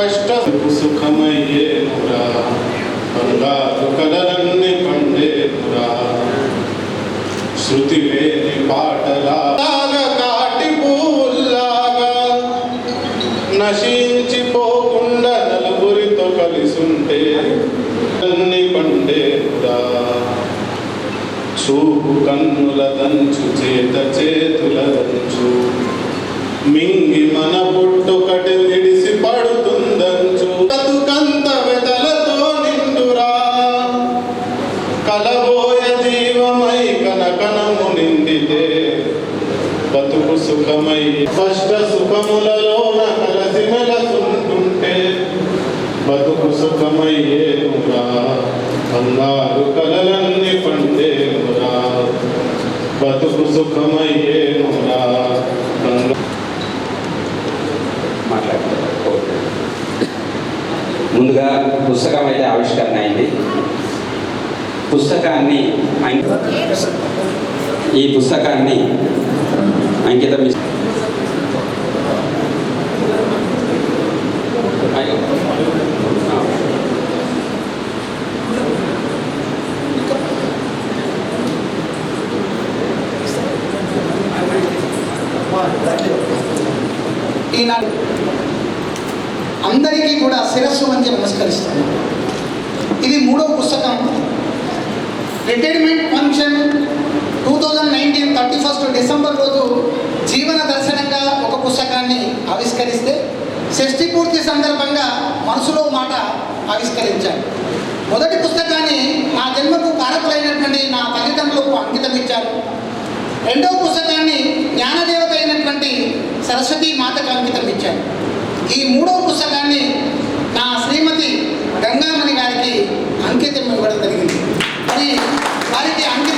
కష్ట సుఖమయ్యేనురా బంగారు కలలన్నీ పండేనురా శృతి లేని పాటలాగా కాటి పువ్వుల్లాగా నశించిపోకుండా నలుగురితో కలిసుంటే అన్ని పండేనురా చూపు కన్నుల దంచు చేత చేతుల దంచు మింగి మన పుట్టుకటి విడిసి పడు. సుఖమై కష్ట సుఖములలోన కలసి మెలసుంటుంటే బతుకు సుఖమయ్యేనురా. బంగారు కలలన్నీ పండేనురా. బతుకు మాట్లాడతారు ముందుగా పుస్తకం అయితే ఆవిష్కరణ అయింది. పుస్తకాన్ని ఈ పుస్తకాన్ని అంకితం ఈనాడు అందరికీ కూడా శిరస్సు వంచి నమస్కరిస్తాను. ఇది మూడో పుస్తకం. Retirement function two thousand nineteen thirty first December రోజు జీవన దర్శనంగా ఒక పుస్తకాన్ని ఆవిష్కరిస్తే షష్ఠి పూర్తి సందర్భంగా మనసులో మాట ఆవిష్కరించాను మొదటి పుస్తకాన్ని నా జన్మకు కారకులైనటువంటి నా తల్లిదండ్రులకు అంకితం ఇచ్చాను రెండవ పుస్తకాన్ని జ్ఞానదేవత అయినటువంటి సరస్వతి మాతకు అంకితం ఇచ్చాను ఈ మూడవ పుస్తకాన్ని నా శ్రీమతి గంగామణి గారికి అంకితం ఇవ్వడం జరిగింది. మరి వారికి అంకితం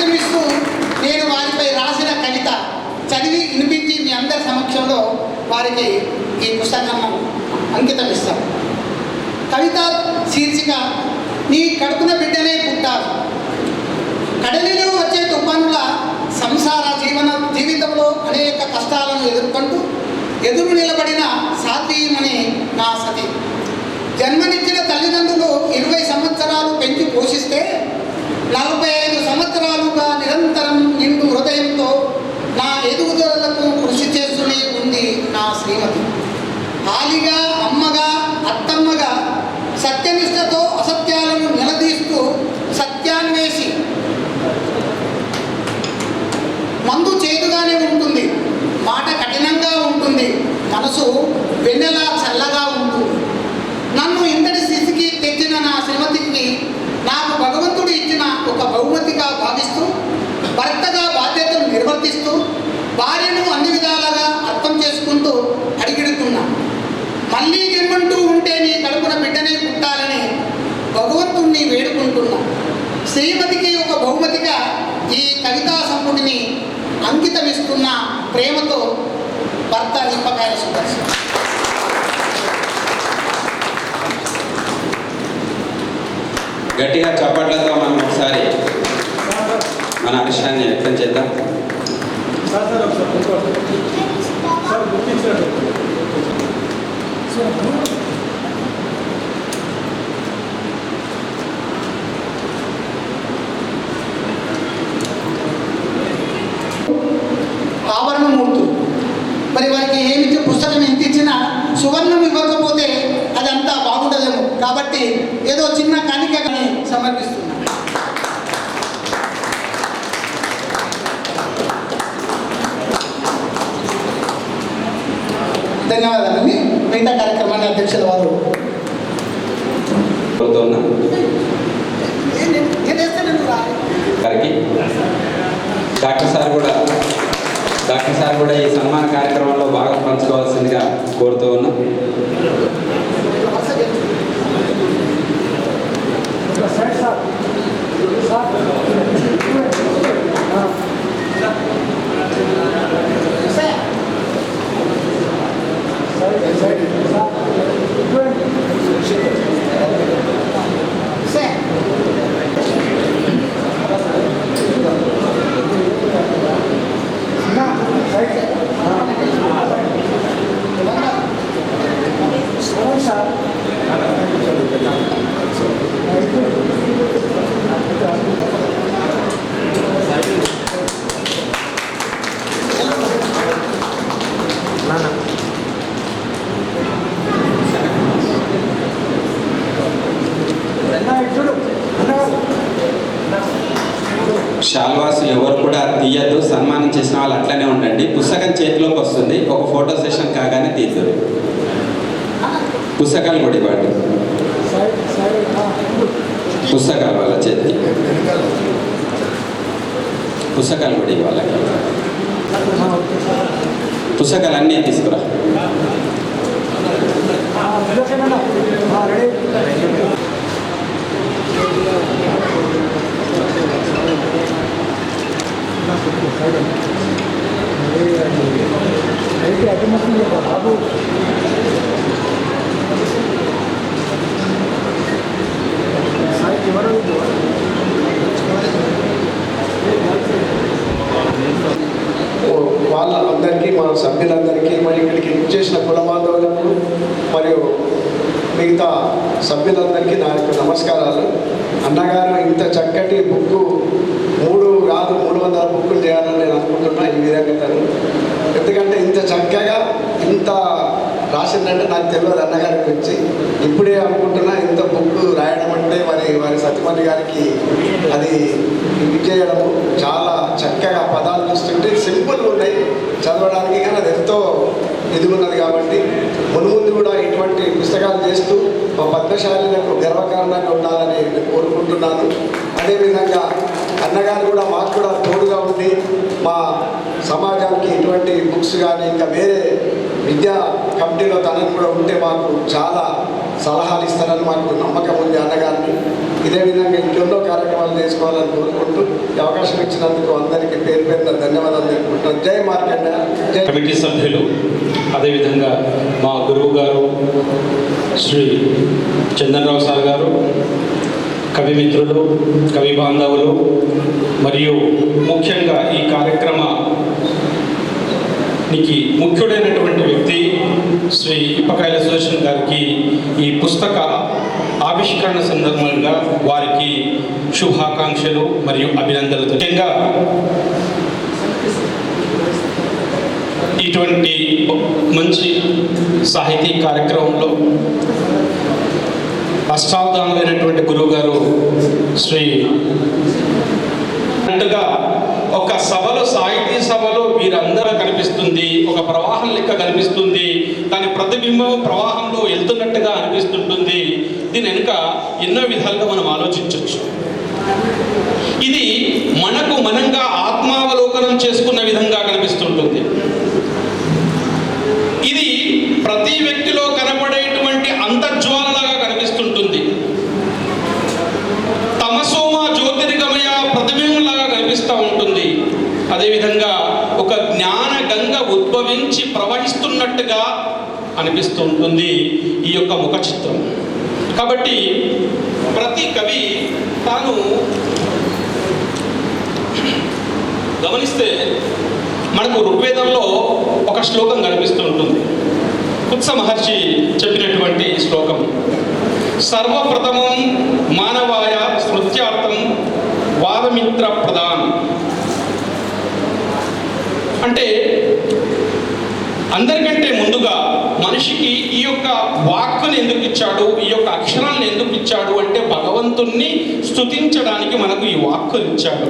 నేను వారిపై రాసిన కవిత చదివి వినిపించి మీ అందరి సమక్షంలో వారికి ఈ పుస్తకాన్ని అంకితం ఇస్తాం కవిత శీర్షిక నీ కడుపున బిడ్డనే పుట్టారు కడలిలో వచ్చే తుఫానుల సంసార జీవన జీవితంలో అనేక కష్టాలను ఎదుర్కొంటూ ఎదురు నిలబడిన సాతీయమని నా సతి. జన్మనిచ్చిన తల్లిదండ్రులు ఇరవై సంవత్సరాలు పెంచి పోషిస్తే నలభై ఐదు సంవత్సరాలుగా నిరంతరం నిండు హృదయంతో నా ఎదుగుదలకు కృషి చేస్తూనే ఉంది నా శ్రీమతి. హాలిగా అమ్మగా అత్తమ్మగా సత్యనిష్టతో అసత్యాలను నిలదీస్తూ సత్యాన్వేషి. మందు చేదుగానే ఉంటుంది. మాట కఠినంగా ఉంటుంది. మనసు వెన్నెలా చల్లగా ఉంటుంది నన్ను ఇంతటి స్థితికి తెచ్చిన నా శ్రీమతికి నాకు భగవంతుడు ఇచ్చిన ఒక బహుమతిగా భావిస్తూ భర్తగా బాధ్యతలు నిర్వర్తిస్తూ భార్యను అన్ని విధాలుగా అర్థం చేసుకుంటూ అడిగిడుతున్నా మళ్ళీ జన్మంటూ ఉంటే నీ కడుపున బిడ్డనే పుట్టాలని భగవంతుణ్ణి వేడుకుంటున్నా శ్రీమతికి ఒక బహుమతిగా ఈ కవితా సంపుటిని అంకితమిస్తున్న ప్రేమతో భర్త నిప్పకాయల సుదర్శన్ గట్టిగా చప్పట్లతో మనం ఒకసారి మన విషయాన్ని వ్యక్తం చేద్దాం. కార్యక్రమంలో బాగా పంచుకోవాల్సిందిగా కోరుతూ ఉన్నాం. సార్. వాళ్ళు అట్లనే ఉండండి. పుస్తకం చేతిలోకి వస్తుంది. ఒక ఫోటో సెషన్ కాగానే తీద్దరు పుస్తకాలు కూడా ఇవ్వండి. పుస్తకాలు వాళ్ళ చేతి. పుస్తకాలు కూడా ఇవ్వాలి. పుస్తకాలు అన్నీ తీసుకురా. వాళ్ళ అందరికీ మన సభ్యులందరికీ మరి ఇక్కడికి చేసిన కుల బాంధవులకు మరియు మిగతా సభ్యులందరికీ నా యొక్క నమస్కారాలు. అన్నగారు ఇంత చక్కటి బుక్కు వందల బుక్కులు చేయాలని నేను అనుకుంటున్నా ఈ విధంగా ఎందుకంటే ఇంత చక్కగా ఇంత రాసిందంటే నాకు తెలియదు అన్నగారికి వచ్చి ఇప్పుడే అనుకుంటున్నా ఇంత బుక్ రాయడం అంటే మరి వారి సత్యమణి గారికి అది ఇది చేయడము చాలా చక్కగా పదాలు చూస్తుంటే సింపుల్గా ఉన్నాయి. చదవడానికి కానీ అది ఎంతో ఇది ఉన్నది కాబట్టి మునుముందు కూడా ఇటువంటి పుస్తకాలు చేస్తూ మా పద్మశాలిలకు గర్వకారణంగా ఉండాలని నేను కోరుకుంటున్నాను. అదేవిధంగా అన్నగారు కూడా మాకు కూడా తోడుగా ఉండి మా సమాజానికి ఇటువంటి బుక్స్ కానీ ఇంకా వేరే విద్యా కమిటీలో తనకు కూడా ఉంటే మాకు చాలా సలహాలు ఇస్తారని మాకు నమ్మకం ఉంది అన్నగారిని. ఇదే విధంగా ఇంకెన్నో కార్యక్రమాలు చేసుకోవాలని కోరుకుంటూ ఈ అవకాశం ఇచ్చినందుకు అందరికీ పేరు పేరున ధన్యవాదాలు తెలుపుకుంటున్నాను. జై మార్కండ. కమిటీ సభ్యులు అదేవిధంగా మా గురువు గారు శ్రీ చందన్రావు సార్ గారు కవి మిత్రులు కవి బాంధవులు మరియు ముఖ్యంగా ఈ కార్యక్రమానికి ముఖ్యుడైనటువంటి వ్యక్తి శ్రీ ఇప్పకాయల సుదర్శన్ గారికి ఈ పుస్తక ఆవిష్కరణ సందర్భంగా వారికి శుభాకాంక్షలు మరియు అభినందనలు ముఖ్యంగా ఇటువంటి మంచి సాహితీ కార్యక్రమంలో అష్టావధానులైనటువంటి గురువు గారు శ్రీ అంటగా ఒక సభలో సాహితీ సభలో వీరందరూ కనిపిస్తుంది ఒక ప్రవాహం లెక్క కనిపిస్తుంది దాని ప్రతిబింబం ప్రవాహంలో వెళ్తున్నట్టుగా అనిపిస్తుంటుంది. దీని వెనుక ఎన్నో విధాలుగా మనం ఆలోచించవచ్చు ఇది మనకు మనంగా ఆత్మావలోకనం చేసుకున్న విధంగా కాబట్టి ప్రతి కవి తాను గమనిస్తే మనకు ఋగ్వేదంలో ఒక శ్లోకం కనిపిస్తూ ఉంటుంది కుత్స మహర్షి చెప్పినటువంటి శ్లోకం. సర్వప్రథమం మానవాయ స్మృత్యార్థం వాదమిత్ర ప్రధాన్. అంటే అందరికంటే ముందుగా మనిషికి ఈ యొక్క వాక్కుని ఎందుకు ఇచ్చాడు? ఈ యొక్క అక్షరాలను ఎందుకు ఇచ్చాడు? అంటే భగవంతుణ్ణి స్తుతించడానికి మనకు ఈ వాక్కుని ఇచ్చాడు.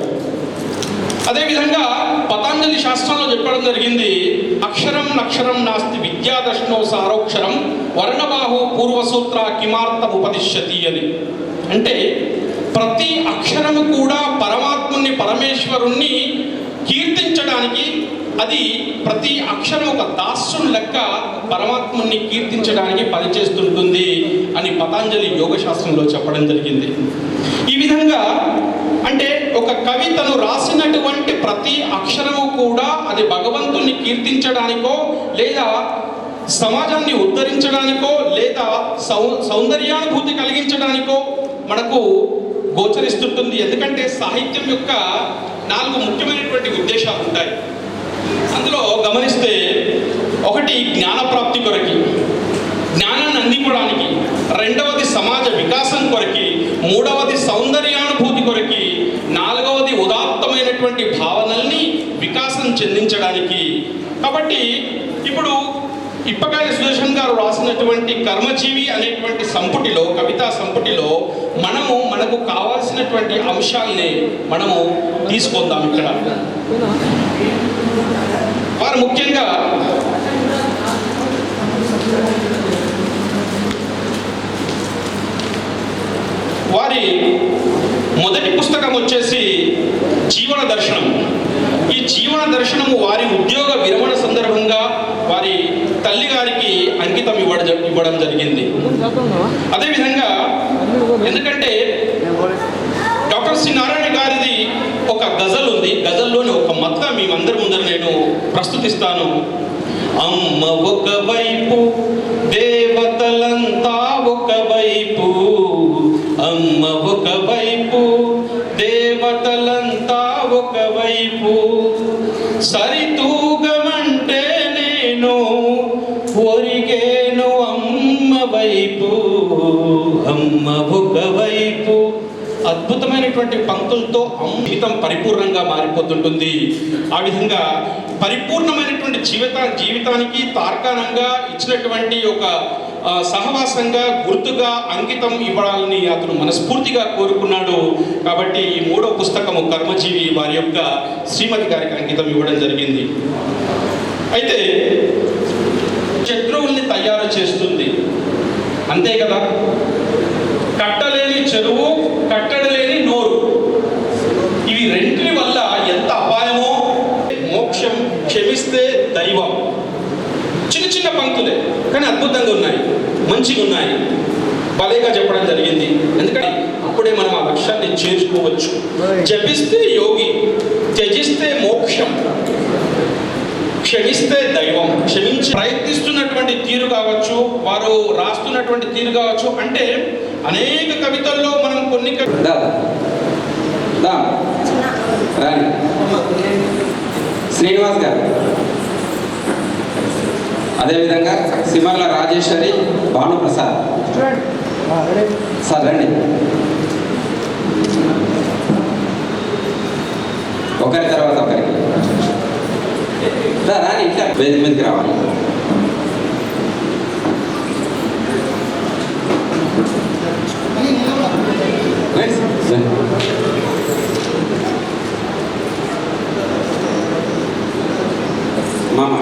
అదేవిధంగా పతాంజలి శాస్త్రంలో చెప్పడం జరిగింది అక్షరం నక్షరం నాస్తి విద్యాదర్శనో సారోక్షరం వర్ణబాహు పూర్వసూత్ర కిమార్థం ఉపదిశ్యతి అని. అంటే ప్రతి అక్షరము కూడా పరమాత్ముని పరమేశ్వరుణ్ణి కీర్తించడానికి అది ప్రతి అక్షరం ఒక దాస్యం లెక్క పరమాత్ముని కీర్తించడానికి పనిచేస్తుంటుంది అని పతాంజలి యోగ శాస్త్రంలో చెప్పడం జరిగింది. ఈ విధంగా అంటే ఒక కవి తను రాసినటువంటి ప్రతి అక్షరము కూడా అది భగవంతుణ్ణి కీర్తించడానికో లేదా సమాజాన్ని ఉద్ధరించడానికో లేదా సౌ సౌందర్యానుభూతి కలిగించడానికో మనకు గోచరిస్తుంటుంది. ఎందుకంటే సాహిత్యం యొక్క నాలుగు ముఖ్యమైనటువంటి ఉద్దేశాలు ఉంటాయి. అందులో గమనిస్తే ఒకటి జ్ఞానప్రాప్తి కొరకి జ్ఞానాన్ని అందించడానికి రెండవది సమాజ వికాసం కొరకి మూడవది సౌందర్యానుభూతి కొరకి నాలుగవది ఉదాత్తమైనటువంటి భావనల్ని వికాసం చెందించడానికి. కాబట్టి ఇప్పుడు ఇప్పకాయ సుదర్శన్ గారు రాసినటువంటి కర్మజీవి అనేటువంటి సంపుటిలో కవితా సంపుటిలో మనము మనకు కావాల్సినటువంటి అంశాలని మనము తీసుకుందాం ఇక్కడ. ముఖ్యంగా వారి మొదటి పుస్తకం వచ్చేసి జీవన దర్శనం. ఈ జీవన దర్శనము వారి ఉద్యోగ విరమణ సందర్భంగా వారి తల్లి గారికి అంకితం ఇవ్వడం ఇవ్వడం జరిగింది. అదేవిధంగా ఎందుకంటే డాక్టర్ సి. నారాయణ గారి ఒక గజల్ ఉంది. గజల్లోని ఒక మత్త మీ అందరి ముందర నేను ప్రస్తుతిస్తాను. అమ్మ ఒకవైపు దేవతలంతా ఒకవైపు అమ్మ ఒకవైపు దేవతలంతా ఒకవైపు. సరితూగమంటే నేను ఒరిగేను అమ్మ వైపు అమ్మ ఒకవైపు అద్భుతమైనటువంటి పంక్తులతో జీవితం పరిపూర్ణంగా మారిపోతుంటుంది. ఆ విధంగా పరిపూర్ణమైనటువంటి జీవిత జీవితానికి తార్కాణంగా ఇచ్చినటువంటి ఒక సహవాసంగా గుర్తుగా అంకితం ఇవ్వాలని అతను మనస్ఫూర్తిగా కోరుకున్నాడు. కాబట్టి ఈ మూడో పుస్తకము కర్మజీవి వారి యొక్క శ్రీమతి గారికి అంకితం ఇవ్వడం జరిగింది. అయితే శత్రువుల్ని తయారు చేస్తుంది. అంతే కదా? చెరువు కట్టడలేని నోరు. ఇవి రెండింటి వల్ల ఎంత అపాయమో? మోక్షం క్షమిస్తే దైవం. చిన్న చిన్న పంక్తులే కానీ అద్భుతంగా ఉన్నాయి మంచిగా ఉన్నాయి. భలేగా చెప్పడం జరిగింది. ఎందుకంటే అప్పుడే మనం ఆ లక్ష్యాన్ని చేర్చుకోవచ్చు జపిస్తే యోగి త్యజిస్తే మోక్షం. క్షమిస్తే దైవం. క్షమించి ప్రయత్నిస్తున్నటువంటి తీరు కావచ్చు వారు రాస్తున్నటువంటి తీరు కావచ్చు అంటే అనేక కవితల్లో మనం కొన్ని కవి- శ్రీనివాస్ గారు. అదేవిధంగా సిమర్ల రాజేశ్వరి భానుప్రసాద్. సార్ రండి. ఒకరి తర్వాత ఒకరికి. రాని ఇంకా వేదిక మీదకి రావాలి. Right sir. మామ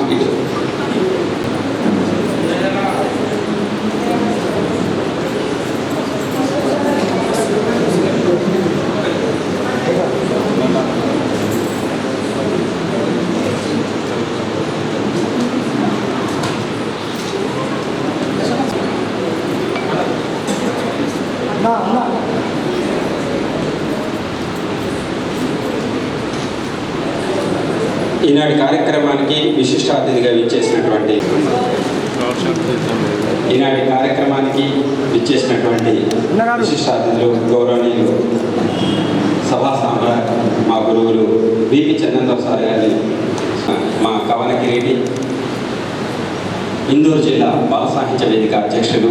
ఈనాటి కార్యక్రమానికి విశిష్ట అతిథిగా విచ్చేసినటువంటి ఈనాటి కార్యక్రమానికి విచ్చేసినటువంటి విశిష్ట అతిథులు గౌరవనీయులు సభా సామ్రాట్ మా గురువులు బీపీ చందన్రావు సార్ గారిని మా కవన కిరీటి ఇందూరు జిల్లా బాల సాహిత్య వేదిక అధ్యక్షులు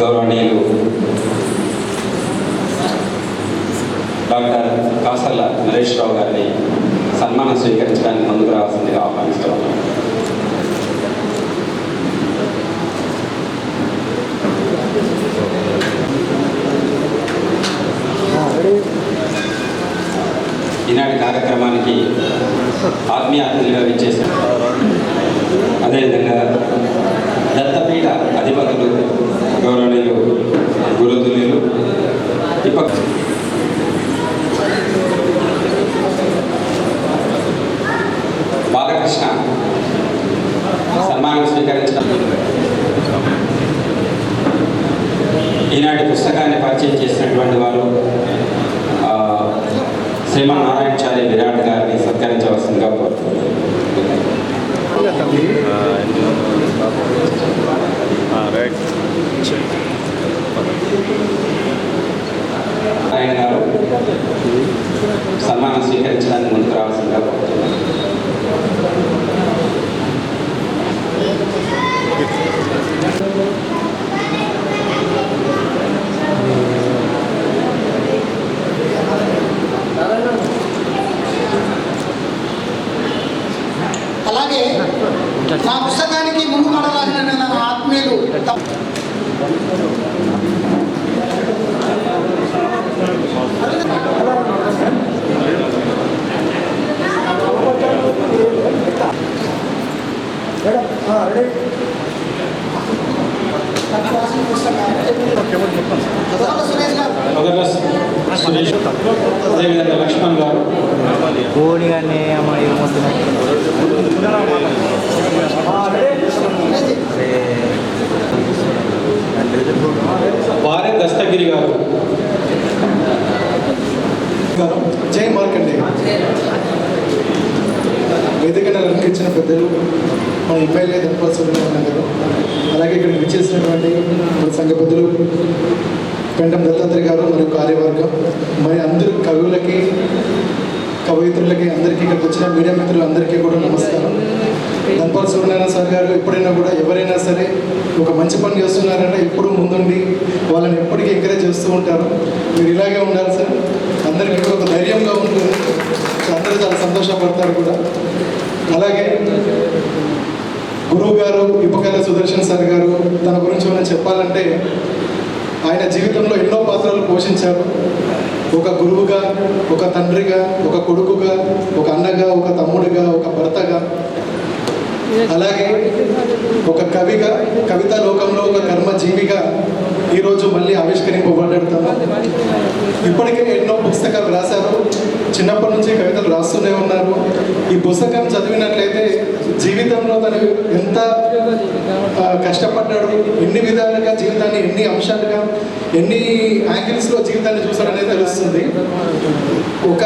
గౌరవనీయులు డాక్టర్ కాసల్ల నరేష్ రావు గారిని సన్మానం స్వీకరించడానికి ముందుకు రావాల్సిందిగా ఆహ్వానిస్తున్నాం. ఈనాటి కార్యక్రమానికి ఆత్మీయ అతిథులుగా విచ్చేసిన అదేవిధంగా దత్తపీఠ అధిపతులు గౌరవనీయులు గురుతులు ఇప్పటి బాలకృష్ణ. సన్మానం స్వీకరించడం ఈనాటి పుస్తకాన్ని పరిచయం చేసినటువంటి వారు శ్రీమన్ శ్రీమాన్ నారాయణచారి విరాట్ గారిని సత్కరించవలసిందిగా కోరుతున్నాను. రైట్ నారాయణ గారు సన్మానం స్వీకరించడానికి ముందుకు రావాల్సిందిగా కోరుతున్నాను అలాగే నా పుస్తకానికి ముందు పడరాసిన నా ఆత్మీయులు తప్ప సువర్ణ సురేష్ గారు మొదట సురేష్ అదేవిధంగా లక్ష్మణ్ గారు. కోడి కానీ అమ్మ ఏమవుతున్నాయి వారే దస్తగిరి గారు. జై మార్కండే. వేదికను అలంకరించిన పెద్దలు మన ఎమ్మెల్యే ధనపాల్ సుబ్రహ్మణ్యం గారు అలాగే ఇక్కడ విచ్చేసినటువంటి మన సంఘ పెద్దలు పెండం దత్తాత్రి గారు మరియు కార్యవర్గం మరి అందరూ కవులకి కవయిత్రులకి అందరికీ ఇక్కడికి వచ్చిన మీడియా మిత్రులందరికీ కూడా నమస్కారం. దంపల్ సూర్యనారాయణ సార్ గారు ఎప్పుడైనా కూడా ఎవరైనా సరే ఒక మంచి పని చేస్తున్నారంటే ఎప్పుడు ముందుండి వాళ్ళని ఎప్పటికీ ఎంకరేజ్ చేస్తూ ఉంటారు. మీరు ఇలాగే ఉండాలి సార్. అందరికీ ఒక ధైర్యంగా ఉంటుంది అందరూ చాలా సంతోషపడతారు కూడా. అలాగే గురువు గారు ఇప్పకల సుదర్శన్ సార్ గారు తన గురించి ఏమైనా చెప్పాలంటే ఆయన జీవితంలో ఎన్నో పాత్రలు పోషించారు. ఒక గురువుగా ఒక తండ్రిగా ఒక కొడుకుగా ఒక అన్నగా ఒక తమ్ముడిగా ఒక భర్తగా. అలాగే ఒక కవిగా కవితా లోకంలో ఒక కర్మజీవిగా ఈరోజు మళ్ళీ ఆవిష్కరింపబడతాము ఇప్పటికే ఎన్నో పుస్తకాలు రాశారు. చిన్నప్పటి నుంచి కవితలు రాస్తూనే ఉన్నారు. ఈ పుస్తకం చదివినట్లయితే జీవితంలో తను ఎంత కష్టపడ్డాడు. ఎన్ని విధాలుగా జీవితాన్ని ఎన్ని అంశాలుగా ఎన్ని యాంగిల్స్లో జీవితాన్ని చూశాడనేది తెలుస్తుంది. ఒక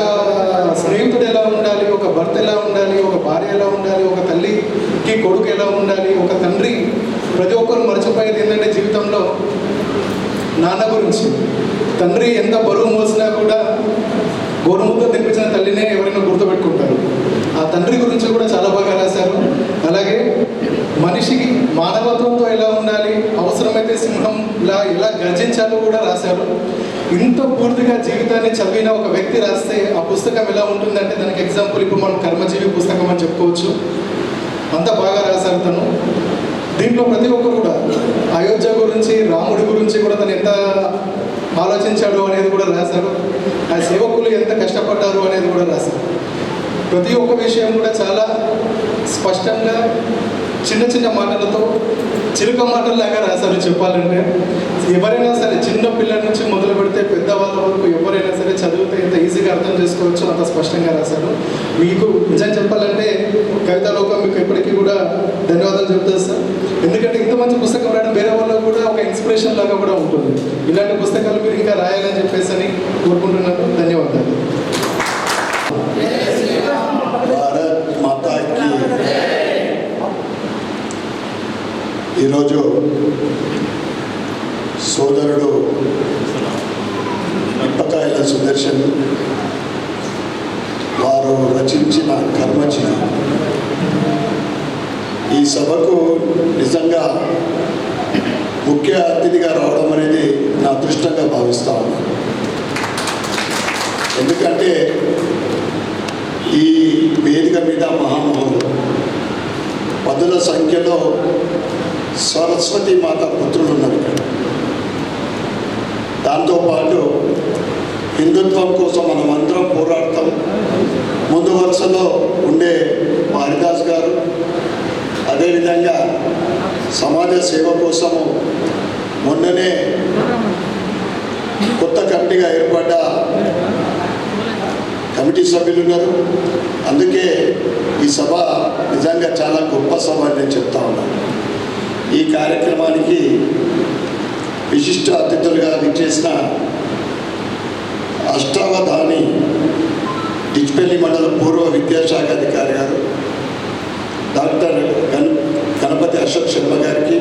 స్నేహితుడు ఎలా ఉండాలి ఒక భర్త ఎలా ఉండాలి ఒక భార్య ఎలా ఉండాలి ఒక తల్లికి కొడుకు ఎలా ఉండాలి ఒక తండ్రి ప్రతి ఒక్కరు మర్చిపోయేది ఏంటంటే జీవితంలో నాన్న గురించి. తండ్రి ఎంత బరువు మోసినా కూడా గోరుముద్ద తెప్పించిన తల్లినే ఎవరైనా గుర్తుపెట్టుకుంటారు. ఆ తండ్రి గురించి కూడా చాలా బాగా రాశారు. అలాగే మనిషికి మానవత్వంతో ఎలా ఉండాలి? అవసరమైతే సింహంలా ఎలా గర్జించాలో కూడా రాశారు. ఇంత పూర్తిగా జీవితాన్ని చదివిన ఒక వ్యక్తి రాస్తే ఆ పుస్తకం ఎలా ఉంటుందంటే దానికి ఎగ్జాంపుల్ ఇప్పుడు మనం కర్మజీవి పుస్తకం అని చెప్పుకోవచ్చు. అంత బాగా రాశారు తను. దీంట్లో ప్రతి ఒక్కరు కూడా అయోధ్య గురించి రాముడి గురించి కూడా తను ఎంత ఆలోచించాడు అనేది కూడా రాశారు. ఆ సేవకులు ఎంత కష్టపడ్డారు అనేది కూడా రాశారు. ప్రతి ఒక్క విషయం కూడా చాలా స్పష్టంగా చిన్న చిన్న మాటలతో చిలుక మాటల్లాగా రాశారు చెప్పాలంటే. ఎవరైనా సరే చిన్న పిల్లల నుంచి మొదలు పెడితే పెద్దవాళ్ళ వరకు ఎవరైనా సరే చదివితే ఎంత ఈజీగా అర్థం చేసుకోవచ్చు అంత స్పష్టంగా రాశారు. మీకు నిజం చెప్పాలంటే కవితాలోకం మీకు ఎప్పటికీ కూడా ధన్యవాదాలు చెప్తారు సార్. ఎందుకంటే ఇంత మంచి పుస్తకం రాయడం వేరే వాళ్ళకు కూడా ఒక ఇన్స్పిరేషన్ లాగా కూడా ఉంటుంది. ఇలాంటి పుస్తకాలు మీరు ఇంకా రాయాలని చెప్పేసి అని కోరుకుంటున్నాను. ధన్యవాదాలు భారత్ మాతాకి ఈరోజు సోదరుడు ఇప్పకాయల సుదర్శన్ వారు రచించిన కర్మజీవి. ఈ సభకు నిజంగా ముఖ్య అతిథిగా రావడం అనేది నా అదృష్టంగా భావిస్తా ఎందుకంటే ఈ వేదిక మీద మహామహులు పదుల సంఖ్యలో సరస్వతి మాత పుత్రులు ఉన్నారు ఇక్కడ దాంతోపాటు హిందుత్వం కోసం మనం అందరం పోరాడతాం. ముందు వరుసలో ఉండే మా హరిదాస్ గారు అదేవిధంగా సమాజ సేవ కోసము మొన్ననే కొత్త కమిటీగా ఏర్పడ్డ కమిటీ సభ్యులు ఉన్నారు. అందుకే ఈ సభ నిజంగా చాలా గొప్ప సభ అని నేను చెప్తా ఉన్నాను. ఈ కార్యక్రమానికి విశిష్ట అతిథులుగా విచ్చేసిన అష్టావధాని డిచ్పల్లి మండల పూర్వ విద్యాశాఖ అధికారి గారు డాక్టర్ గణ గణపతి అశోక్ శర్మ గారికి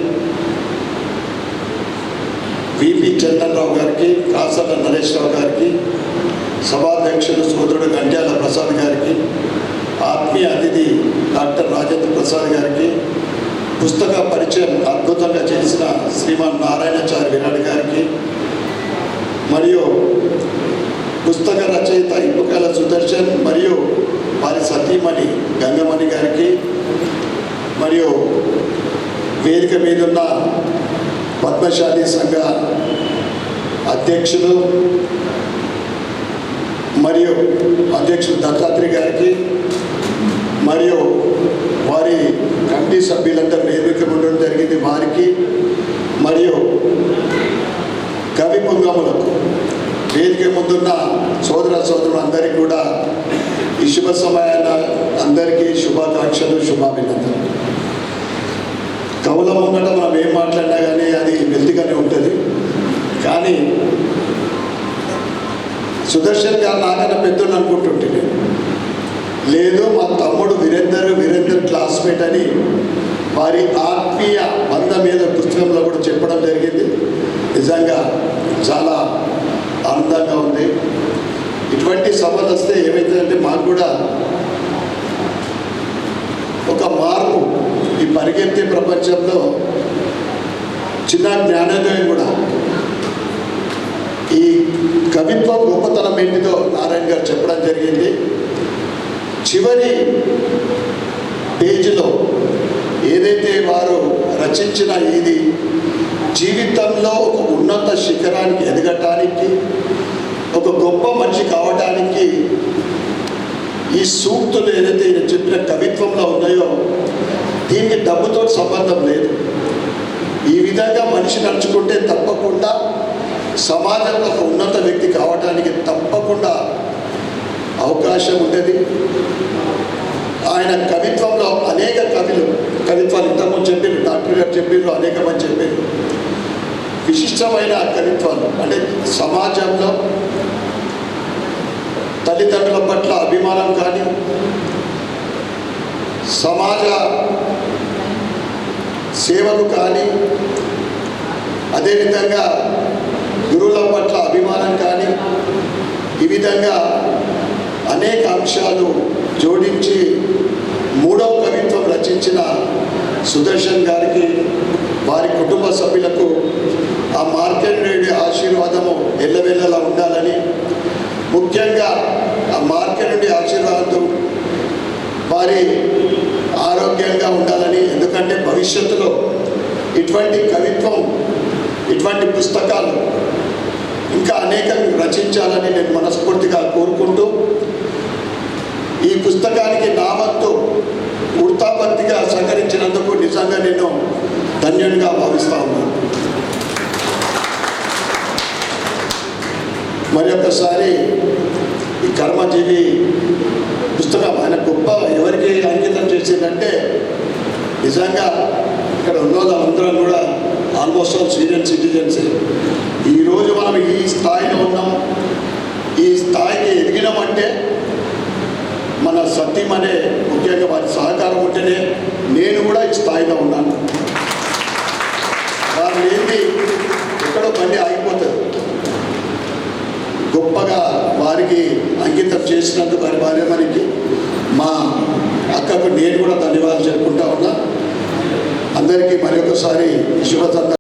విపి చందన్రావు గారికి కాసల నరేష్ రావు గారికి సభాధ్యక్షుడు సోదరుడు గంట్యాల ప్రసాద్ గారికి ఆత్మీయ అతిథి డాక్టర్ రాజేంద్ర ప్రసాద్ గారికి పుస్తక పరిచయం అద్భుతంగా చేసిన శ్రీమాన్ నారాయణాచార్య విరాట్ గారికి మరియు పుస్తక రచయిత ఇప్పుకల సుదర్శన్ మరియు వారి సతీమణి గంగమణి గారికి మరియు వేదిక మీదున్న పద్మశాలి సంఘ అధ్యక్షులు మరియు అధ్యక్షులు దత్తాత్రి గారికి మరియు వారి కమిటీ సభ్యులందరూ వేదిక ఉండడం జరిగింది వారికి మరియు కవి పుంగములకు వేదిక ముందున్న సోదర సోదరులందరికీ కూడా ఈ శుభ సమయాన అందరికీ శుభాకాంక్షలు శుభాభినందనలు. కవుల ముంగట మనం ఏం మాట్లాడినా కానీ అది వెల్తిగానే ఉంటుంది. కానీ సుదర్శన్ గారు నాకన్నా పెద్దోళ్ళు అనుకుంటుంటే లేదు మా తమ్ముడు వీరేందర్ వీరేందర్ క్లాస్మేట్ అని వారి ఆత్మీయ బంధం మీద పుస్తకంలో కూడా చెప్పడం జరిగింది. నిజంగా చాలా ఆనందంగా ఉంది. ఇటువంటి సభలు వస్తే ఏమవుతుందంటే మాకు కూడా ఒక మార్పు ఈ పరిగెత్తే ప్రపంచంలో చిన్న జ్ఞానోదయం కూడా. ఈ కవిత్వ గొప్పతనం ఏంటిదో నారాయణ గారు చెప్పడం జరిగింది. చివరి పేజీలో ఏదైతే వారు రచించిన ఇది జీవితంలో ఒక ఉన్నత శిఖరానికి ఎదగటానికి ఒక గొప్ప మనిషి కావడానికి ఈ సూక్తులు ఏదైతే ఈయన చెప్పిన కవిత్వంలో ఉన్నాయో దీనికి డబ్బుతో సంబంధం లేదు. ఈ విధంగా మనిషి నడుచుకుంటే తప్పకుండా సమాజంలో ఒక ఉన్నత వ్యక్తి కావడానికి తప్పకుండా అవకాశం ఉంటుంది ఆయన కవిత్వంలో అనేక కవులు కవిత్వాలు ఇంతకుముందు చెప్పారు డాక్టర్ గారు చెప్పారు అనేక మంది చెప్పారు విశిష్టమైన కవిత్వాలు అంటే సమాజంలో తల్లిదండ్రుల పట్ల అభిమానం కానీ సమాజ సేవలు కానీ అదేవిధంగా గురువుల పట్ల అభిమానం కానీ ఈ విధంగా అనేక అంశాలు జోడించి మూడవ కవిత్వం రచించిన సుదర్శన్ గారికి వారి కుటుంబ సభ్యులకు ఆ మార్కెండేయుడి ఆశీర్వాదము ఎల్లవెల్లలా ఉండాలని ముఖ్యంగా ఆ మార్కెండి ఆశీర్వాదం వారి ఆరోగ్యంగా ఉండాలని ఎందుకంటే భవిష్యత్తులో ఇటువంటి కవిత్వం ఇటువంటి పుస్తకాలు ఇంకా అనేకం రచించాలని నేను మనస్ఫూర్తిగా కోరుకుంటూ ఈ పుస్తకానికి నామంతో వృత్తాపత్తిగా సహకరించినందుకు నిజంగా నేను ధన్యునిగా భావిస్తా ఉన్నాను. మరి ఒకసారి ఈ కర్మజీవి పుస్తకం ఆయన గొప్ప ఎవరికి అంకితం చేసిందంటే నిజంగా ఇక్కడ ఉన్న అందరం కూడా ఆల్మోస్ట్ ఆల్ సీనియర్ సిటిజన్స్ ఈరోజు మనం ఈ స్థాయిలో ఉన్నాం. ఈ స్థాయికి ఎదిగినామంటే మన సత్యం అనే ముఖ్యంగా వారి సహకారం ఉంటేనే నేను కూడా ఈ స్థాయిలో ఉన్నాను. వారు ఏంటి? ఎక్కడో బండి ఆగిపోతుంది. గొప్పగా వారికి అంకితం చేసినందుకు వారి భార్య మనకి మా అక్కకు నేను కూడా ధన్యవాదాలు చెప్పుకుంటా ఉన్నా. అందరికీ మరొకసారి శుభ